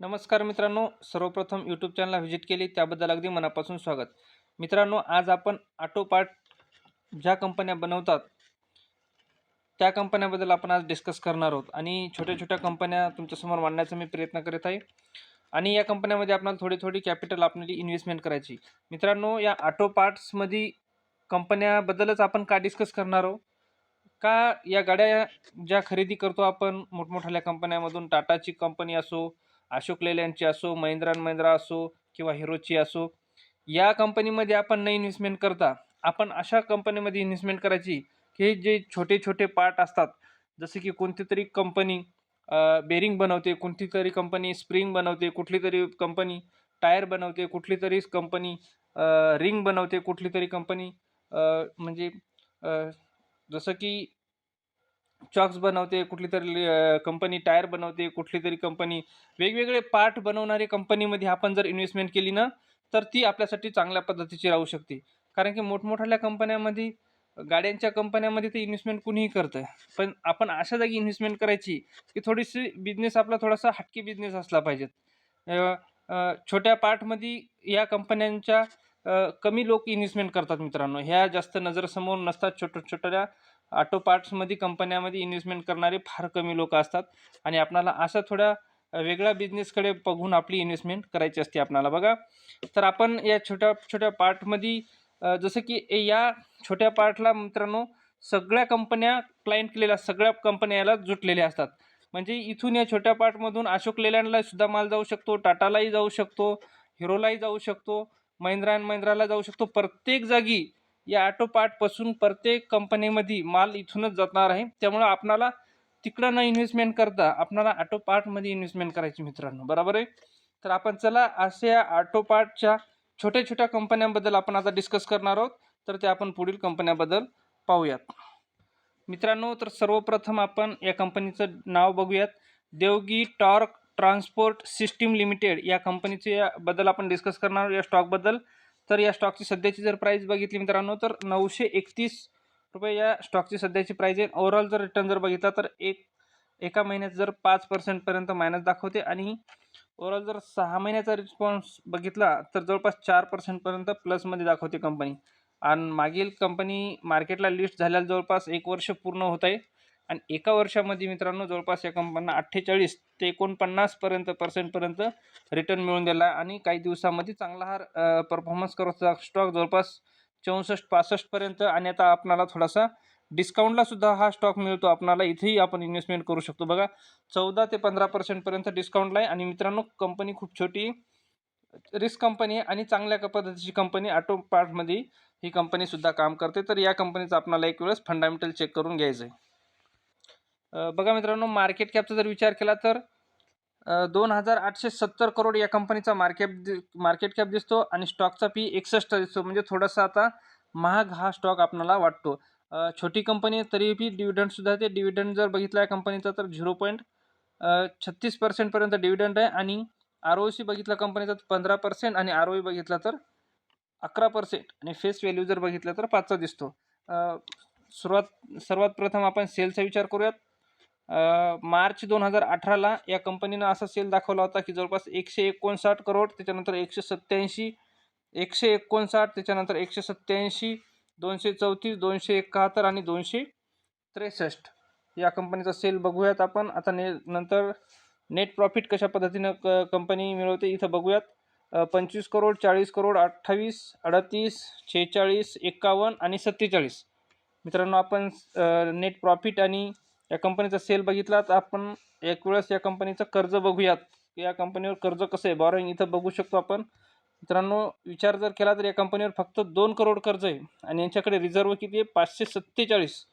नमस्कार मित्रांनो सर्वप्रथम यूट्यूब चॅनलला व्हिजिट केली त्याबद्दल अगदी मनापासून स्वागत. मित्रांनो आज आपण ऑटो पार्ट ज्या कंपन्या बनवतात त्या कंपन्याबद्दल आपण आज डिस्कस करणार आहोत. आणि छोट्या छोट्या कंपन्या तुमच्यासमोर मांडण्याचा मी प्रयत्न करत आहे. आणि या कंपन्यामध्ये आपल्याला थोडी थोडी कॅपिटल आपल्याला इन्व्हेस्टमेंट करायची. मित्रांनो या ऑटो पार्ट्समध्ये कंपन्याबद्दलच आपण का डिस्कस करणार आहोत? का या गाड्या ज्या खरेदी करतो आपण मोठमोठ्या कंपन्यामधून टाटाची कंपनी असो अशोक लेलँडची असो महिंद्रा अँड महिंद्रा असो किंवा हिरोची असो या कंपनीमध्ये आपण न इन्व्हेस्टमेंट करता. आपण अशा कंपनीमध्ये इन्व्हेस्टमेंट करायची की जे छोटे छोटे पार्ट असतात जसे की कोणती तरी कंपनी बेरिंग बनवते कोणती तरी कंपनी स्प्रिंग बनवते कुठली तरी कंपनी टायर बनवते कुठली तरी कंपनी रिंग बनवते कुठली तरी कंपनी म्हणजे जसं की चॉक्स बनवते कुठली तरी कंपनी टायर बनवते कुठली तरी कंपनी वेगवेगळे पार्ट बनवणारी कंपनीमध्ये आपण जर इन्व्हेस्टमेंट केली ना तर ती आपल्यासाठी चांगल्या पद्धतीची राहू शकते. कारण की मोठमोठ्या कंपन्यामध्ये गाड्यांच्या कंपन्यामध्ये ते इन्व्हेस्टमेंट कुणीही करतं पण आपण अशा जागी इन्व्हेस्टमेंट करायची की थोडीशी बिझनेस आपला थोडासा हटकी बिझनेस असला पाहिजेत. छोट्या पार्टमध्ये या कंपन्यांच्या कमी लोक इन्व्हेस्टमेंट करतात मित्रांनो. ह्या जास्त नजरसमोर नसतात छोट्या छोट्या ऑटो पार्ट्समध्ये कंपन्यामध्ये इन्व्हेस्टमेंट करणारे फार कमी लोक असतात. आणि आपणाला अशा थोड्या वेगळ्या बिझनेसकडे बघून आपली इन्व्हेस्टमेंट करायची असते आपणाला. बघा तर आपण या छोट्या छोट्या पार्टमध्ये जसं की ए- या छोट्या पार्टला मित्रांनो सगळ्या कंपन्या क्लायंट केलेल्या सगळ्या कंपन्या याला जुटलेल्या असतात. म्हणजे इथून या छोट्या पार्टमधून अशोक लेलँडला सुद्धा माल जाऊ शकतो टाटालाही जाऊ शकतो हिरोलाही जाऊ शकतो महिंद्रा अँड महिंद्राला जाऊ शकतो. प्रत्येक जागी या ऑटो पार्टपासून प्रत्येक कंपनीमध्ये माल इथूनच जाणार आहे. त्यामुळं आपणाला तिकडं न इन्व्हेस्टमेंट करता आपणाला ऑटो पार्टमध्ये इन्व्हेस्टमेंट करायची मित्रांनो. बरोबर आहे? तर आपण चला अशा ऑटो पार्टच्या छोट्या छोट्या कंपन्यांबद्दल आपण आता डिस्कस करणार आहोत. तर ते आपण पुढील कंपन्याबद्दल पाहूयात. मित्रांनो तर सर्वप्रथम आपण या कंपनीचं नाव बघूयात. Devgi torque transport system limited या कंपनीच्या बद्दल आपण डिस्कस करणार आहोत या स्टॉकबद्दल तर या स्टॉकची सध्याची जर प्राईस बघितली मित्रांनो तर नऊशे एकतीस रुपये या स्टॉकची सध्याची प्राईस आहे. ओव्हरऑल जर रिटर्न जर बघितला तर एक एका महिन्यात जर पाच पर्सेंटपर्यंत मायनस दाखवते आणि ओव्हरऑल जर सहा महिन्याचा रिस्पॉन्स बघितला तर जवळपास चार पर्सेंटपर्यंत प्लसमध्ये दाखवते कंपनी आणि मागील कंपनी मार्केटला लिस्ट झाल्याला जवळपास एक वर्ष पूर्ण होत आहे आणि एका वर्षामध्ये मित्रांनो जवळपास या कंपन्यांना अठ्ठेचाळीस ते एकोणपन्नासपर्यंत पर्सेंटपर्यंत रिटर्न मिळून दिला आणि काही दिवसामध्ये चांगला हा परफॉर्मन्स करत स्टॉक जवळपास चौसष्ट पासष्टपर्यंत आणि आता आपणाला थोडासा डिस्काउंटला सुद्धा हा स्टॉक मिळतो. आपणाला इथेही आपण इन्व्हेस्टमेंट करू शकतो. बघा चौदा ते पंधरा पर्सेंटपर्यंत डिस्काउंटला आहे आणि मित्रांनो कंपनी खूप छोटी रिस्क कंपनी आहे आणि चांगल्या क- पद्धतीची कंपनी ऑटो पार्टमध्ये ही कंपनीसुद्धा काम करते. तर या कंपनीचा आपणाला एक वेळेस फंडामेंटल चेक करून घ्यायचं आहे बघा मित्रांनो मार्केट कॅपचा जर विचार केला तर दोन हजार आठशे सत्तर करोड या कंपनीचा मार्केट मार्केट कॅप दिसतो आणि स्टॉकचा पी एकसष्ट दिसतो. म्हणजे थोडासा आता महाग हा स्टॉक आपल्याला वाटतो. छोटी कंपनी तरी बी डिव्हिडंडसुद्धा ते डिव्हिडंड जर बघितला या कंपनीचा तर झिरो पॉईंट छत्तीस पर्सेंटपर्यंत डिव्हिडंड आहे आणि आर ओ सी बघितला कंपनीचा तर पंधरा पर्सेंट आणि आर ओ ई बघितला तर अकरा पर्सेंट आणि फेस व्हॅल्यू जर बघितला तर पाचचा दिसतो. सुरुवात सर्वात प्रथम आपण सेलचा विचार करूयात. मार्च दोन हजार अठराला या कंपनीनं असा सेल दाखवला होता की जवळपास एकशे एकोणसाठ करोड त्याच्यानंतर एकशे सत्त्याऐंशी एकशे एकोणसाठ त्याच्यानंतर एकशे सत्त्याऐंशी दोनशे चौतीस दोनशे एकाहत्तर आणि दोनशे त्रेसष्ट. या कंपनीचा सेल बघूयात आपण. आता ने नंतर नेट प्रॉफिट कशा पद्धतीनं क कंपनी मिळवते इथं बघूयात. पंचवीस करोड चाळीस करोड अठ्ठावीस अडतीस शेहेचाळीस एकावन्न आणि सत्तेचाळीस. मित्रांनो आपण नेट प्रॉफिट आणि या कंपनीचा सेल बघितला तर आपण एक वेळेस या कंपनीचं कर्ज बघूयात. या कंपनीवर कर्ज कसं आहे? बॉरोईंग इथं बघू शकतो आपण. मित्रांनो विचार जर केला तर या कंपनीवर फक्त दोन करोड कर्ज आहे. आणि यांच्याकडे रिझर्व किती आहे? पाचशे सत्तेचाळीस.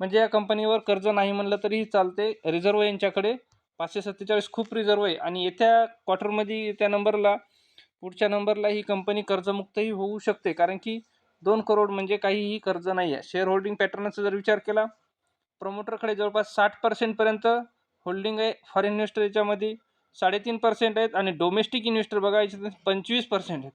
म्हणजे या कंपनीवर कर्ज नाही म्हणलं तरीही चालते रिझर्व यांच्याकडे. पाचशे सत्तेचाळीस खूप रिझर्व आहे. आणि येत्या क्वार्टरमध्ये येत्या नंबरला पुढच्या नंबरला ही कंपनी कर्जमुक्तही होऊ शकते. कारण की दोन करोड म्हणजे काहीही कर्ज नाही आहे शेअर होल्डिंग पॅटर्नचा जर विचार केला प्रमोटरकडे जवळपास साठ पर्सेंटपर्यंत होल्डिंग आहे फॉरेन इन्व्हेस्टर याच्यामध्ये. साडेतीन पर्सेंट आहेत आणि डोमेस्टिक इन्व्हेस्टर बघायचे तर पंचवीस पर्सेंट आहेत.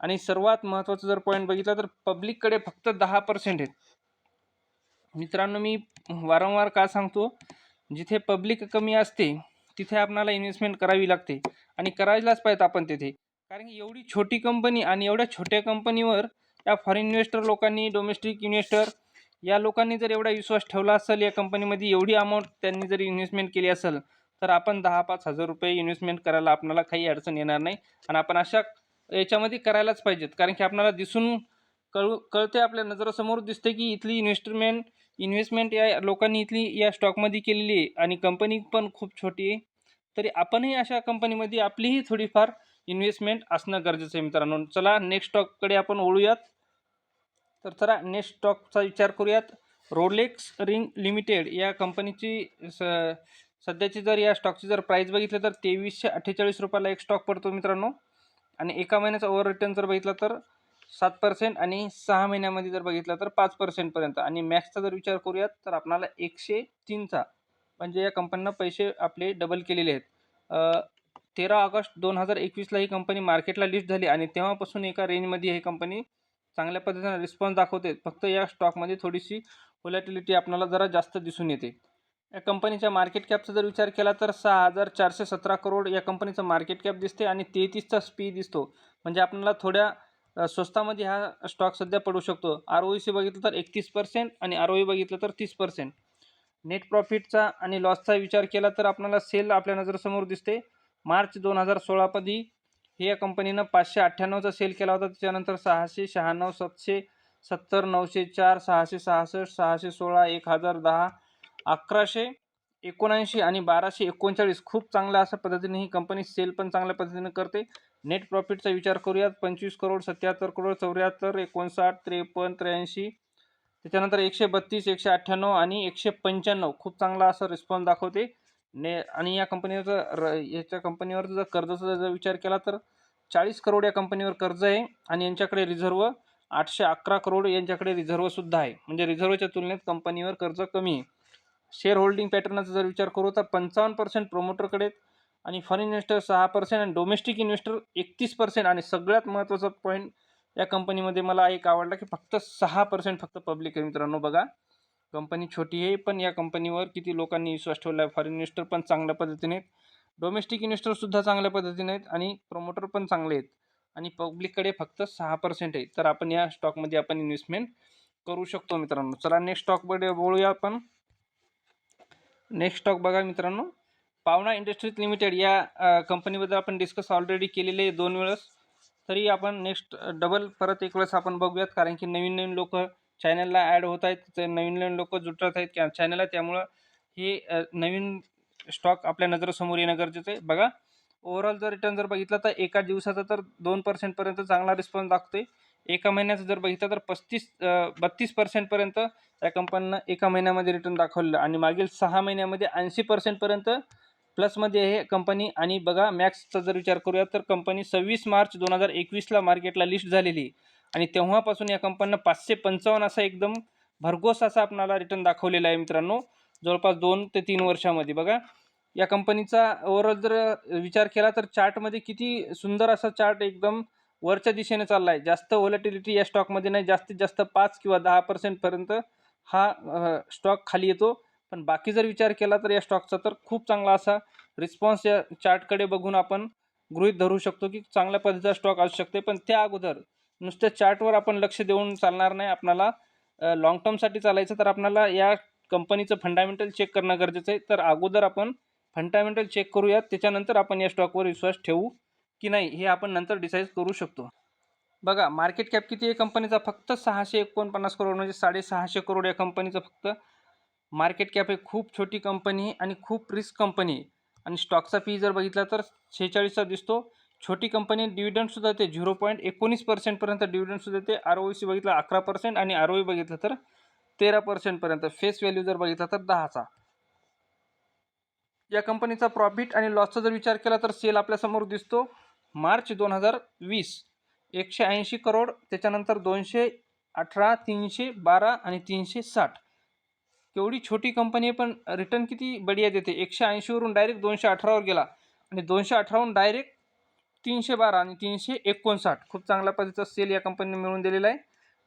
आणि सर्वात महत्त्वाचा जर पॉईंट बघितला तर पब्लिककडे फक्त दहा पर्सेंट आहेत. मित्रांनो मी वारंवार का सांगतो जिथे पब्लिक कमी असते तिथे आपणाला इन्व्हेस्टमेंट करावी लागते. आणि करायलाच पाहिजे आपण तिथे. कारण की एवढी छोटी कंपनी आणि एवढ्या छोट्या कंपनीवर या फॉरेन इन्व्हेस्टर लोकांनी डोमेस्टिक इन्व्हेस्टर या लोकांनी जर एवढा विश्वास ठेवला असेल या कंपनीमध्ये एवढी अमाऊंट त्यांनी जर इन्व्हेस्टमेंट केली असेल तर आपण दहा पाच हजार रुपये इन्व्हेस्टमेंट करायला आपल्याला काही अडचण येणार नाही. आणि आपण अशा याच्यामध्ये करायलाच पाहिजेत. कारण की आपल्याला दिसून कळू कळते आपल्या नजरासमोर दिसते की इथली इन्व्हेस्टमेंट इन्व्हेस्टमेंट या लोकांनी इथली या स्टॉकमध्ये केलेली आहे. आणि कंपनी पण खूप छोटी आहे. तरी आपणही अशा कंपनीमध्ये आपलीही थोडीफार इन्व्हेस्टमेंट असणं गरजेचं आहे मित्रांनो. चला नेक्स्ट स्टॉककडे आपण ओळूयात तर चला नेक्स्ट स्टॉकचा विचार करूयात. रोलेक्स रिंग लिमिटेड या कंपनीची स सध्याची जर या स्टॉकची जर प्राईस बघितलं तर तेवीसशे अठ्ठेचाळीस रुपयाला एक स्टॉक पडतो मित्रांनो. आणि एका महिन्याचा ओव्हर रिटर्न जर बघितला तर सात पर्सेंट आणि सहा महिन्यामध्ये जर बघितलं तर पाच पर्सेंटपर्यंत आणि मॅक्सचा जर विचार करूयात तर आपणाला एकशे तीनचा म्हणजे या कंपनीनं पैसे आपले डबल केलेले आहेत. तेरा ऑगस्ट दोन हजार एकवीसला ही कंपनी मार्केटला लिस्ट झाली आणि तेव्हापासून एका रेंजमध्ये ही कंपनी चांगल्या पद्धतीने रिस्पॉन्स दाखवते. फक्त या स्टॉकमध्ये थोडीशी व्होलॅटिलिटी आपल्याला जरा जास्त दिसून येते. या कंपनीच्या मार्केट कॅपचा जर विचार केला तर सहा हजार चारशे सतरा करोड या कंपनीचं मार्केट कॅप दिसते आणि तेहतीसचा स्पी दिसतो. म्हणजे आपल्याला थोड्या स्वस्तामध्ये हा स्टॉक सध्या पडू शकतो. आर ओ सी बघितलं तर एकतीस पर्सेंट आणि आर ओ बघितलं तर तीस पर्सेंट नेट प्रॉफिटचा आणि लॉसचा विचार केला तर आपल्याला सेल आपल्या नजरसमोर दिसते. मार्च दोन हजार सोळामध्ये हे या कंपनीनं पाचशे अठ्ठ्याण्णवचा सेल केला होता. त्याच्यानंतर सहाशे शहाण्णव सातशे सत्तर नऊशे चार सहाशे सहासष्ट सहाशे सोळा एक हजार दहा अकराशे एकोणऐंशी आणि बाराशे एकोणचाळीस. खूप चांगल्या अशा पद्धतीने ही कंपनी सेल पण चांगल्या पद्धतीने करते. नेट प्रॉफिटचा विचार करूयात. पंचवीस करोड सत्याहत्तर करोड चौऱ्याहत्तर एकोणसाठ त्रेपन्न त्र्याऐंशी. त्याच्यानंतर एकशे बत्तीस एकशे अठ्ठ्याण्णव आणि एकशे पंच्याण्णव. खूप चांगला असा रिस्पॉन्स दाखवते. ने आणि या कंपनीचा र याच्या कंपनीवर जर कर्जाचा जर विचार केला तर चाळीस करोड या कंपनीवर कर्ज आहे आणि यांच्याकडे रिझर्व आठशे अकरा करोड यांच्याकडे रिझर्वसुद्धा आहे. म्हणजे रिझर्वच्या तुलनेत कंपनीवर कर्ज कमी आहे. शेअर होल्डिंग पॅटर्नचा जर विचार करू तर पंचावन्न पर्सेंट प्रोमोटरकडे आणि फॉरेन इन्व्हेस्टर सहा पर्सेंट आणि डोमेस्टिक इन्व्हेस्टर एकतीस पर्सेंट आणि सगळ्यात महत्त्वाचा पॉईंट या कंपनीमध्ये मला एक आवडला की फक्त सहा पर्सेंट फक्त पब्लिक आहे मित्रांनो बघा. कंपनी छोटी आहे पण या कंपनीवर किती लोकांनी विश्वास ठेवला आहे फॉरेन इन्व्हेस्टर पण चांगल्या पद्धतीने आहेत. डोमेस्टिक इन्व्हेस्टरसुद्धा चांगल्या पद्धतीने आहेत आणि प्रमोटर पण चांगले आहेत. आणि पब्लिककडे फक्त सहा पर्सेंट आहे. तर आपण या स्टॉकमध्ये आपण इन्व्हेस्टमेंट करू शकतो मित्रांनो. चला नेक्स्ट स्टॉकमध्ये बोलूया आपण. नेक्स्ट स्टॉक बघा मित्रांनो. पावना इंडस्ट्रीज लिमिटेड या कंपनीबद्दल आपण डिस्कस ऑलरेडी केलेले आहे दोन वेळेस. तरी आपण नेक्स्ट डबल परत एक वेळेस आपण बघूयात. कारण की नवीन नवीन लोक चॅनलला ॲड होत आहेत. ते नवीन नवीन लोक जुटत आहेत. त्या चॅनलला त्यामुळं हे नवीन स्टॉक आपल्या नजरेसमोर येणं गरजेचं आहे. बघा ओव्हरऑल जर रिटर्न जर बघितला तर एका दिवसाचा तर दोन पर्सेंटपर्यंत चांगला रिस्पॉन्स दाखतोय एका महिन्याचं जर बघितलं तर पस्तीस बत्तीस पर्सेंटपर्यंत या कंपनीनं एका महिन्यामध्ये रिटर्न दाखवलेलं आणि मागील सहा महिन्यामध्ये ऐंशी पर्सेंटपर्यंत प्लसमध्ये हे कंपनी आणि बघा मॅक्सचा जर विचार करूया तर कंपनी सव्वीस मार्च दोन हजार एकवीसला मार्केटला लिस्ट झालेली आणि तेव्हापासून या कंपनीनं पाचशे पंचावन्न असा एकदम भरघोस असा आपणाला रिटर्न दाखवलेला आहे मित्रांनो. जवळपास दोन ते तीन वर्षामध्ये. बघा या कंपनीचा ओव्हरऑल जर विचार केला तर चार्टमध्ये किती सुंदर असा चार्ट एकदम वरच्या दिशेने चालला आहे जास्त व्हॉलॅटिलिटी या स्टॉकमध्ये नाही. जास्तीत जास्त पाच किंवा दहा पर्सेंटपर्यंत हा स्टॉक खाली येतो. पण बाकी जर विचार केला तर या स्टॉकचा तर खूप चांगला असा रिस्पॉन्स या चार्टकडे बघून आपण गृहित धरू शकतो की चांगल्या पद्धतीचा स्टॉक असू शकते पण त्या अगोदर नुसत्या चार्टवर आपण लक्ष देऊन चालणार नाही. आपणाला लाँग टर्मसाठी चालायचं तर आपल्याला या कंपनीचं फंडामेंटल चेक करणं गरजेचं आहे. तर अगोदर आपण फंडामेंटल चेक करूयात त्याच्यानंतर आपण या स्टॉकवर विश्वास ठेवू की नाही हे आपण नंतर डिसाईड करू शकतो. बघा मार्केट कॅप किती आहे कंपनीचा? फक्त सहाशे एकोणपन्नास करोड म्हणजे साडेसहाशे करोड या कंपनीचं फक्त. मार्केट कॅप आहे खूप छोटी कंपनी आहे आणि खूप रिस्क कंपनी आहे आणि स्टॉकचा फी जर बघितला तर शेहेचाळीसचा दिसतो. छोटी कंपनी डिव्हिडंडसुद्धा ते झिरो पॉईंट एकोणीस पर्सेंटपर्यंत डिव्हिडंडसुद्धा ते आर ओ सी बघितलं अकरा पर्सेंट आणि आर ओ बघितलं तर तेरा पर्सेंटपर्यंत फेस व्हॅल्यू जर बघितला तर दहाचा. या कंपनीचा प्रॉफिट आणि लॉसचा जर विचार केला तर सेल आपल्यासमोर दिसतो. मार्च दोन हजार वीस. एकशे ऐंशी करोड त्याच्यानंतर दोनशे अठरा तीनशे बारा आणि तीनशे साठ. केवढी छोटी कंपनी आहे पण रिटर्न किती बढिया देते. एकशे ऐंशीवरून डायरेक्ट दोनशे अठरावर गेला. आणि दोनशे अठरावरून डायरेक्ट तीनशे बारा आणि तीनशे एकोणसाठ. खूप चांगल्या पद्धतीचा सेल या कंपनीने मिळवून दिलेला आहे.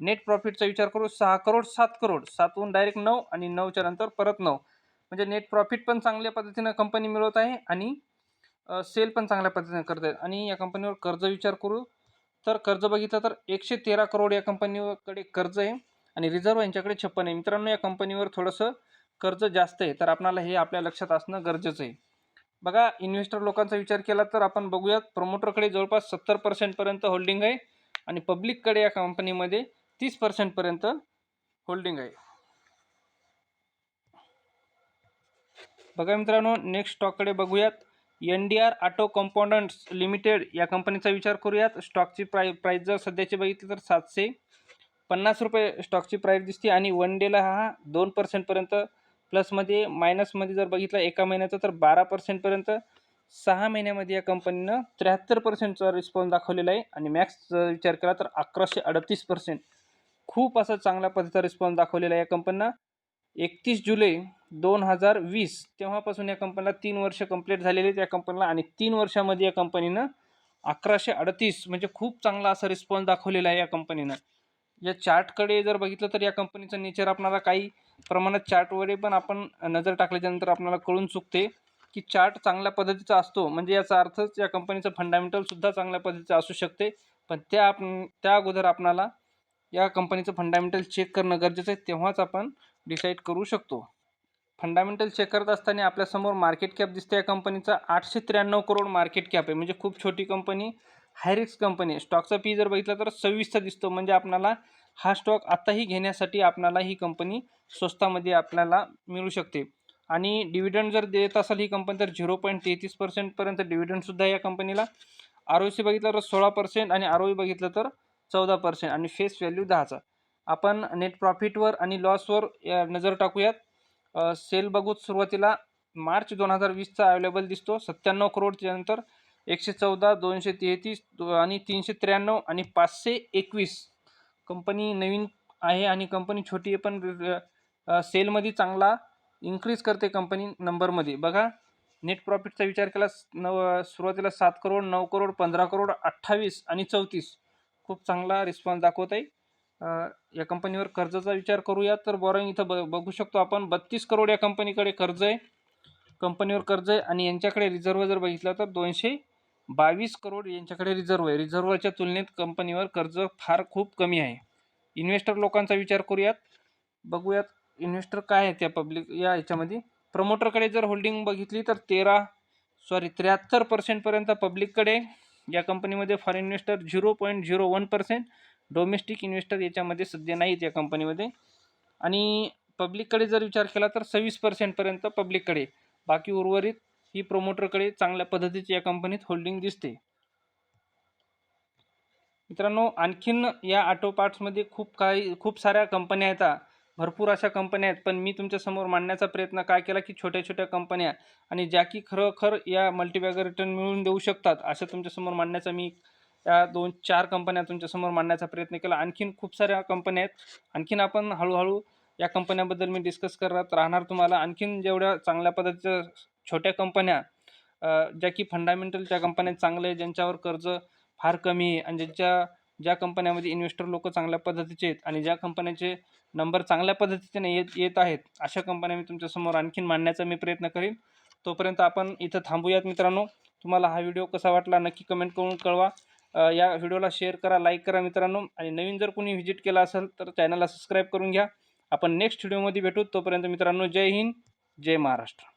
नेट प्रॉफिटचा विचार करू सहा करोड सात करोड. सातहून डायरेक्ट नऊ आणि नऊच्या नंतर परत नऊ. म्हणजे नेट प्रॉफिट पण चांगल्या पद्धतीनं कंपनी मिळवत आहे आणि सेल पण चांगल्या पद्धतीने करत आहेत. आणि या कंपनीवर कर्ज विचार करू तर कर्ज बघितलं तर एकशे तेरा करोड या कंपनीकडे कर्ज आहे आणि रिझर्व्ह यांच्याकडे छप्पन आहे. मित्रांनो या कंपनीवर थोडंसं कर्ज जास्त आहे तर आपणाला हे आपल्या लक्षात असणं गरजेचं आहे. बघा इन्व्हेस्टर लोकांचा विचार केला तर आपण बघूयात प्रमोटरकडे जवळपास सत्तर पर्सेंटपर्यंत होल्डिंग आहे आणि पब्लिककडे या कंपनीमध्ये तीस पर्सेंटपर्यंत होल्डिंग आहे. बघा मित्रांनो नेक्स्ट स्टॉककडे बघूयात. N D R auto components limited या कंपनीचा विचार करूयात. स्टॉकची प्राय प्राईस जर सध्याची बघितली तर सातशे पन्नास रुपये स्टॉकची प्राईस दिसते आणि वन डेला हा दोन पर्सेंटपर्यंत प्लसमध्ये मायनसमध्ये जर बघितलं एका महिन्याचं तर बारा पर्सेंटपर्यंत सहा महिन्यामध्ये या कंपनीनं त्र्याहत्तर पर्सेंटचा रिस्पॉन्स दाखवलेला आहे. आणि मॅक्सचा विचार केला तर अकराशे अडतीस पर्सेंट खूप असा चांगल्या पद्धतीचा रिस्पॉन्स दाखवलेला आहे या कंपनीनं एकतीस जुलै दोन हजार वीस तेव्हापासून या कंपनीला तीन वर्ष कंप्लीट झालेली आहेत या कंपनीला आणि तीन वर्षामध्ये या कंपनीनं अकराशे अडतीस म्हणजे खूप चांगला असा रिस्पॉन्स दाखवलेला आहे या कंपनीनं या चार्टकडे जर बघितलं तर या कंपनीचं नेचर आपणाला काही प्रमाणात चार्टवरही पण आपण नजर टाकल्याच्यानंतर आपल्याला कळून चुकते की चार्ट चांगल्या पद्धतीचा असतो. म्हणजे याचा अर्थच या कंपनीचं फंडामेंटलसुद्धा चांगल्या पद्धतीचं असू शकते. पण त्या आपण त्या अगोदर आपणाला या कंपनीचं फंडामेंटल चेक करणं गरजेचं आहे तेव्हाच आपण डिसाईड करू शकतो. फंडामेंटल चेक करत असताना आपल्यासमोर मार्केट कॅप दिसते या कंपनीचा आठशे त्र्याण्णव करोड मार्केट कॅप आहे. म्हणजे खूप छोटी कंपनी हायरिक्स कंपनी आहे स्टॉकचा पी जर बघितला तर सव्वीसचा दिसतो. म्हणजे आपणाला हा स्टॉक आत्ताही घेण्यासाठी आपणाला ही कंपनी स्वस्तामध्ये आपल्याला मिळू शकते. आणि डिव्हिडंड जर देत असेल ही कंपनी तर झिरो पॉईंट तेहतीस पर्सेंटपर्यंत डिव्हिडंडसुद्धा या कंपनीला आर ओ सी बघितलं तर सोळा पर्सेंट आणि आर ओ बघितलं तर चौदा पर्सेंट आणि फेस व्हॅल्यू दहाचा. आपण नेट प्रॉफिटवर आणि लॉसवर नजर टाकूयात. सेल बघू सुरुवातीला मार्च दोन हजार वीसचा अवेलेबल दिसतो. सत्त्याण्णव करोडच्या नंतर एकशे चौदा दोनशे तेहतीस आणि तीनशे त्र्याण्णव आणि पाचशे एकवीस कंपनी नवीन आहे आणि कंपनी छोटी आहे पण सेलमध्ये चांगला इन्क्रीज करते कंपनी नंबरमध्ये बघा नेट प्रॉफिटचा विचार केला नव सुरुवातीला सात करोड नऊ करोड पंधरा करोड अठ्ठावीस आणि चौतीस. खूप चांगला रिस्पॉन्स दाखवत आहे या कंपनीवर कर्जाचा विचार करूया तर बॉरोईंग इथं ब बघू शकतो आपण. बत्तीस करोड या कंपनीकडे कर्ज आहे. कंपनीवर कर्ज आहे आणि यांच्याकडे रिझर्व जर बघितलं तर दोनशे बावीस करोड यांच्याकडे रिझर्व आहे. रिझर्वच्या तुलनेत कंपनीवर कर्ज फार खूप कमी आहे. इन्व्हेस्टर लोकांचा विचार करूयात. बघूयात इन्व्हेस्टर काय आहे त्या पब्लिक या याच्यामध्ये. प्रमोटरकडे जर होल्डिंग बघितली तर तेरा सॉरी त्र्याहत्तर पर्सेंटपर्यंत पब्लिककडे या कंपनीमध्ये foreign investor zero point zero one percent domestic investor याच्यामध्ये सध्या नाहीत या कंपनीमध्ये आणि पब्लिककडे जर विचार केला तर सव्वीस पर्सेंटपर्यंत पब्लिककडे बाकी उर्वरित ही प्रोमोटरकडे चांगल्या पद्धतीची या कंपनीत होल्डिंग दिसते. मित्रांनो आणखीन या ऑटो पार्ट्समध्ये खूप काही खूप साऱ्या कंपन्या आहेत. भरपूर अशा कंपन्या आहेत. पण मी तुमच्यासमोर मांडण्याचा प्रयत्न काय केला की छोट्या छोट्या कंपन्या आणि ज्या की खरोखर या मल्टीबॅगर रिटर्न मिळवून देऊ शकतात अशा तुमच्यासमोर मांडण्याचा मी या दोन चार कंपन्या तुमच्यासमोर मांडण्याचा प्रयत्न केला. आणखीन खूप साऱ्या कंपन्या आहेत. आणखीन आपण हळूहळू या कंपन्याबद्दल मी डिस्कस करत राहणार तुम्हाला. आणखीन जेवढ्या चांगल्या पद्धतीच्या छोट्या कंपन्या ज्या की फंडामेंटल त्या कंपन्या चांगल्या आहे ज्यांच्यावर कर्ज फार कमी आहे आणि ज्यांच्या ज्या कंपन्यामध्ये इन्व्हेस्टर लोक चांगल्या पद्धतीचे आहेत आणि ज्या कंपन्याचे नंबर चांगल्या पद्धतीने येत येत आहेत अशा कंपन्या मी तुमच्यासमोर आणखीन मांडण्याचा मी प्रयत्न करेन. तोपर्यंत आपण इथं थांबूयात मित्रांनो. तुम्हाला हा व्हिडिओ कसा वाटला नक्की कमेंट करून कळवा. या व्हिडिओला शेअर करा लाईक करा मित्रांनो. आणि नवीन जर कोणी व्हिजिट केला असेल तर चॅनलला सबस्क्राईब करून घ्या. आपण नेक्स्ट व्हिडिओमध्ये भेटू. तोपर्यंत मित्रांनो जय हिंद जय महाराष्ट्र.